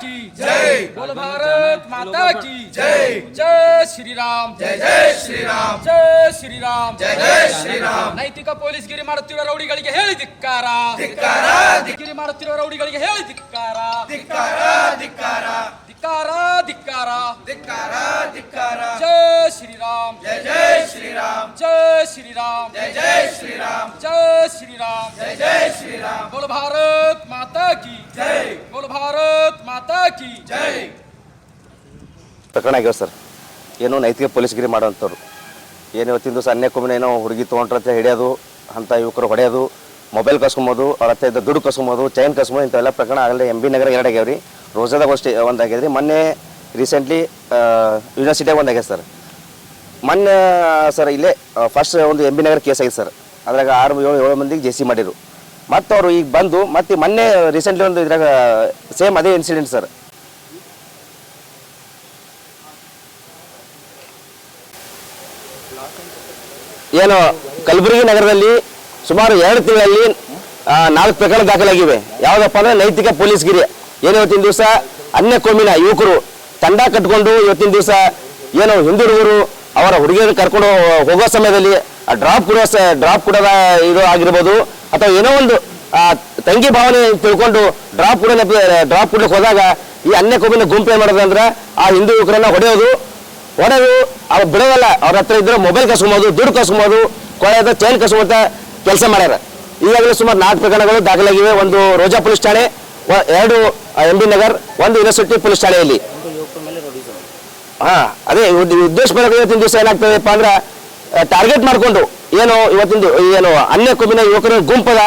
की जय बोल भारत माता की जय जय श्रीराम जय जय ಶ್ರೀರಾಮ್ ಜಯ ಶ್ರೀರಾಮ್ ಜಯ ಜಯ ಶ್ರೀರಾಮ್ ನೈತಿಕ ಪೊಲೀಸ್ಗಿರಿ ಮಾಡುತ್ತಿರುವ ರೌಡಿಗಳಿಗೆ ಹೇಳಿ ಧಿಕ್ಕಾರ ಧಿಕ್ಕಾರ ಗಿರಿ ಮಾಡುತ್ತಿರುವ ರೌಡಿಗಳಿಗೆ ಹೇಳಿ ಧಿಕ್ಕಾರ ಧಿಕ್ಕಾರ ಧಿಕ್ಕಾರ ಧಿಕ್ಕಾರ ಧಿಕ್ಕಾರ ಧಿಕ್ಕಾರ ಧಿಕ್ಕಾರ ಜಯ ಶ್ರೀರಾಮ್ ಜಯ ಜಯ ಶ್ರೀರಾಮ್ ಜಯ ಶ್ರೀರಾಮ್ ಜಯ ಜಯ ಶ್ರೀರಾಮ್ ಜಯ ಶ್ರೀರಾಮ್ ಜಯ ಜಯ ಶ್ರೀರಾಮ್ बोल भारत माता की ಪ್ರಕರಣ ಆಗ್ಯಾವ ಸರ್. ಏನೋ ನೈತಿಕ ಪೊಲೀಸ್ಗಿರಿ ಮಾಡೋವಂಥವ್ರು. ಏನು ಇವತ್ತಿನ ದಿವಸ ಅನ್ಯಕೊಮ್ಮೆ ಏನೋ ಹುಡುಗಿ ತೊಗೊಂಡ್ರಂತ ಹಿಡಿಯೋದು ಅಂಥ ಯುವಕರು ಹೊಡೆಯೋದು, ಮೊಬೈಲ್ ಕಸ್ಕೊಂಬೋದು, ಅವ್ರ ಹತ್ರ ಇದ್ದ ದುಡ್ಡು ಕಸ್ಕೊಂಬೋದು ಚೈನ್ ಕಸ್ಕೊಂಬೋದು, ಇಂಥವೆಲ್ಲ ಪ್ರಕರಣ ಆಗಲ್ಲ ಎಂ ಬಿ ನಗರ ಎರಡು ಆಗ್ಯಾವ ರೀ ರೋಜಾದಾಗ ಅಷ್ಟೇ ಒಂದು ಆಗ್ಯದ ರೀ ಮೊನ್ನೆ ರೀಸೆಂಟ್ಲಿ ಯೂನಿವರ್ಸಿಟಿಯಾಗ ಒಂದು ಆಗ್ಯದ ಸರ್. ಮೊನ್ನೆ ಸರ್ ಇಲ್ಲೇ ಫಸ್ಟ್ ಒಂದು ಎಂ ಬಿ ನಗರ ಕೇಸ್ ಆಗಿದೆ ಸರ್. ಅದ್ರಾಗ ಆರು ಏಳು ಏಳು ಮಂದಿಗೆ ಜೆ ಸಿ ಮಾಡಿರು ಮತ್ತು ಅವರು ಈಗ ಬಂದು, ಮತ್ತೆ ಮೊನ್ನೆ ರೀಸೆಂಟ್ಲಿ ಒಂದು ಇದ್ರಾಗ ಸೇಮ್ ಅದೇ ಇನ್ಸಿಡೆಂಟ್ ಸರ್ ಏನು, ಕಲಬುರಗಿ ನಗರದಲ್ಲಿ ಸುಮಾರು ಎರಡು ತಿಂಗಳಲ್ಲಿ ನಾಲ್ಕು ಪ್ರಕರಣ ದಾಖಲಾಗಿವೆ. ಯಾವುದಪ್ಪ ಅಂದ್ರೆ ನೈತಿಕ ಪೊಲೀಸ್ಗಿರಿ. ಏನು ಇವತ್ತಿನ ದಿವಸ? ಅನ್ಯ ಕೋಮಿನ ಯುವಕರು ತಂಡ ಕಟ್ಕೊಂಡು ಇವತ್ತಿನ ದಿವಸ ಏನು ಹಿಂದಿರುಗರು ಅವರ ಹುಡುಗಿಯನ್ನು ಕರ್ಕೊಂಡು ಹೋಗೋ ಸಮಯದಲ್ಲಿ ಡ್ರಾಪ್ ಕೊಡೋ ಡ್ರಾಪ್ ಕೊಡೋದ ಇದು ಆಗಿರ್ಬೋದು. ಅಥವಾ ಏನೋ ಒಂದು ತಂಗಿ ಭಾವನೆ ತಿಳ್ಕೊಂಡು ಡ್ರಾಪ್ ಕೂಡ ಡ್ರಾಪ್ ಕೊಡ್ಲಿಕ್ಕೆ ಹೋದಾಗ ಈ ಅನ್ಯ ಕೊಬ್ಬಿನ ಗುಂಪು ಏನ್ ಮಾಡೋದು ಅಂದ್ರೆ ಆ ಹಿಂದೂ ಯುವಕರನ್ನ ಹೊಡೆಯೋದು. ಹೊಡೆದು ಅವ್ರು ಬಿಡೋದಲ್ಲ, ಅವ್ರ ಹತ್ರ ಇದ್ರೆ ಮೊಬೈಲ್ ಕಸ್ಕೊಂಬೋದು, ದುಡ್ಡು ಕಸ್ಕೊಂಬೋದು ಕೊಳೆದ ಚೈನ್ ಕಸ್ಕೊಂತ ಕೆಲಸ ಮಾಡ್ಯಾರ. ಈಗಾಗಲೇ ಸುಮಾರು ನಾಲ್ಕು ಪ್ರಕರಣಗಳು ದಾಖಲಾಗಿವೆ. ಒಂದು ರೋಜಾ ಪೊಲೀಸ್ ಠಾಣೆ ಎರಡು ಎಂ ಬಿ ನಗರ್, ಒಂದು ಯೂನಿವರ್ಸಿಟಿ ಪೊಲೀಸ್ ಠಾಣೆಯಲ್ಲಿ. ಹಾ, ಅದೇ ಉದ್ದೇಶ ದಿವಸ ಏನಾಗ್ತದೆಪ್ಪ ಅಂದ್ರೆ ಟಾರ್ಗೆಟ್ ಮಾಡ್ಕೊಂಡು ಏನು ಇವತ್ತಿನ ದಿ- ಏನು ಅನ್ಯ ಕೊಬ್ಬಿನ ಯುವಕರು ಗುಂಪದ,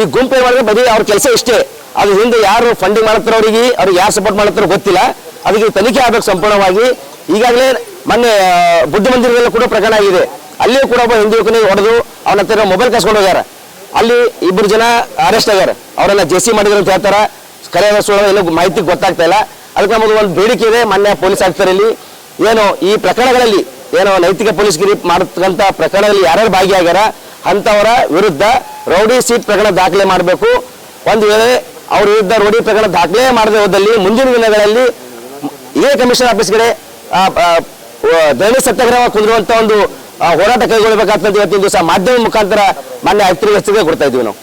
ಈ ಗುಂಪು ಮಾಡಿದ್ರೆ? ಬರೀ ಅವ್ರ ಕೆಲಸ ಇಷ್ಟೇ. ಅದು ಹಿಂದೆ ಯಾರು ಫಂಡಿಂಗ್ ಮಾಡ್ತಾರ ಅವ್ರಿಗೆ ಅವ್ರಿಗೆ ಯಾರು ಸಪೋರ್ಟ್ ಮಾಡ್ತಾರೋ ಗೊತ್ತಿಲ್ಲ. ಅದಕ್ಕೆ ತನಿಖೆ ಆಗ್ಬೇಕು ಸಂಪೂರ್ಣವಾಗಿ. ಈಗಾಗಲೇ ಮೊನ್ನೆ ಬುದ್ಧ ಮಂದಿರದಲ್ಲೂ ಕೂಡ ಪ್ರಕರಣ ಆಗಿದೆ. ಅಲ್ಲಿಯೂ ಕೂಡ ಒಬ್ಬ ಹಿಂದೂ ಯುವಕನಿಗೆ ಹೊಡೆದು ಅವನ ಹತ್ರ ಮೊಬೈಲ್ ಕಸ್ಕೊಂಡು ಹೋಗ್ಯಾರ. ಅಲ್ಲಿ ಇಬ್ಬರು ಜನ ಅರೆಸ್ಟ್ ಆಗ್ಯಾರ. ಅವರನ್ನ ಜೆ ಸಿ ಮಾಡಿದ್ರು ಅಂತ ಹೇಳ್ತಾರ. ಕರೆಯ ಎಲ್ಲೂ ಮಾಹಿತಿ ಗೊತ್ತಾಗ್ತಾ ಇಲ್ಲ. ಅದಕ್ಕೆ ನಮಗೆ ಒಂದು ಬೇಡಿಕೆ ಇದೆ. ಮೊನ್ನೆ ಪೊಲೀಸ್ ಆಫೀಸರಲ್ಲಿ ಏನು ಈ ಪ್ರಕರಣಗಳಲ್ಲಿ ಏನು ನೈತಿಕ ಪೊಲೀಸ್ ಗಿರಿ ಮಾಡತಕ್ಕಂಥ ಪ್ರಕರಣದಲ್ಲಿ ಯಾರ್ಯಾರು ಭಾಗಿಯಾಗ್ಯಾರ, ಅಂಥವರ ವಿರುದ್ಧ ರೌಡಿ ಸೀಟ್ ಪ್ರಕರಣ ದಾಖಲೆ ಮಾಡಬೇಕು. ಒಂದು ವೇಳೆ ಅವ್ರ ವಿರುದ್ಧ ರೌಡಿ ಪ್ರಕರಣ ದಾಖಲೆ ಮಾಡದೆ ಹೋದಲ್ಲಿ ಮುಂದಿನ ದಿನಗಳಲ್ಲಿ ಇದೇ ಕಮಿಷನ್ ಆಫೀಸ್ಗೆ ಧರಣಿ ಸತ್ಯಾಗ್ರಹ ಕುಂದಿರುವಂಥ ಒಂದು ಹೋರಾಟ ಕೈಗೊಳ್ಳಬೇಕಾಗ್ತದೆ ಇವತ್ತಿನ ದಿವಸ ಮಾಧ್ಯಮ ಮುಖಾಂತರ ಮಾನ್ಯ ಆಯುಕ್ತರಿಗೆ ಹಚ್ಚಿಗೆ ಕೊಡ್ತಾ ಇದ್ದೀವಿ ನಾವು.